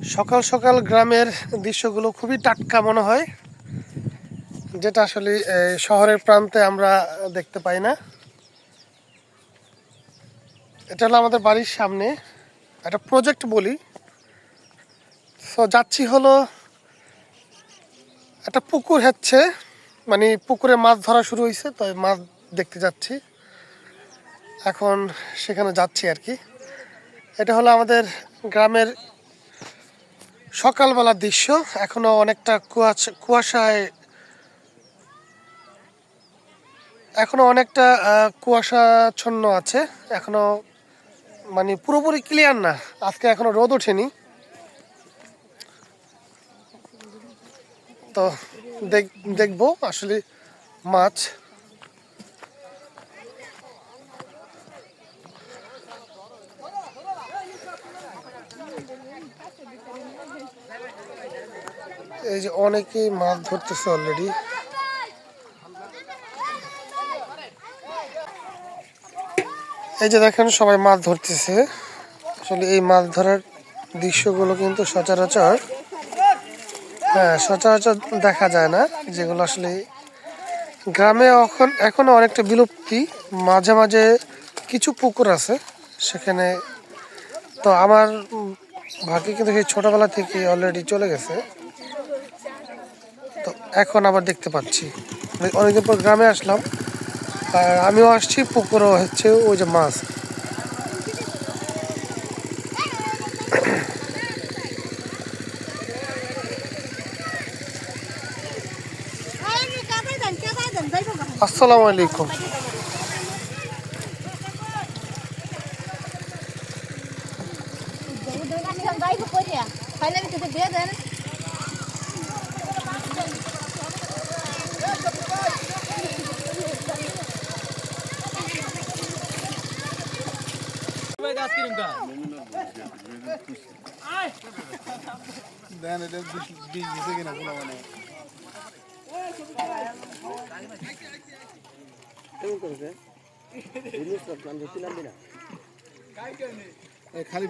সকাল সকাল গ্রামের দৃশ্যগুলো খুবই টাটকা মনে হয়, যেটা আসলে শহরের প্রান্তে আমরা দেখতে পাই না। এটা হলো আমাদের বাড়ির সামনে, একটা প্রজেক্ট বলি। তো যাচ্ছি হলো একটা পুকুর হচ্ছে মানে পুকুরে মাছ ধরা শুরু হয়েছে তো মাছ দেখতে যাচ্ছি। এখন সেখানে যাচ্ছি আর কি। এটা হলো আমাদের গ্রামের সকালবেলার দৃশ্য, এখনও অনেকটা কুয়াশা, কুয়াশায়, এখনও অনেকটা কুয়াশাচ্ছন্ন আছে। এখনও মানে পুরোপুরি ক্লিয়ার না। আজকে এখনও রোদ ওঠেনি। তো দেখ- দেখব আসলে মাছ। এই যে অনেকেই মাছ ধরতেছে অলরেডি এই যে দেখেন সবাই মাছ ধরতেছে। আসলে এই মাছ ধরার দৃশ্যগুলো কিন্তু সচরাচর হ্যাঁ সচরাচর দেখা যায় না। যেগুলো আসলে গ্রামে এখন এখনও অনেকটা বিলুপ্তি। মাঝে মাঝে কিছু পুকুর আছে, সেখানে তো আমার ভাগ্যে কিন্তু সেই ছোটবেলা থেকে অলরেডি চলে গেছে। এখন আবার দেখতে পাচ্ছি অনেকদিন পর গ্রামে আসলাম আর আমিও আসছি পুকুরও হচ্ছে ওই যে মাছ আসসালামু আলাইকুম দেন এটা বিষ বিষ দিছে কিনা কোনো মানে। খালি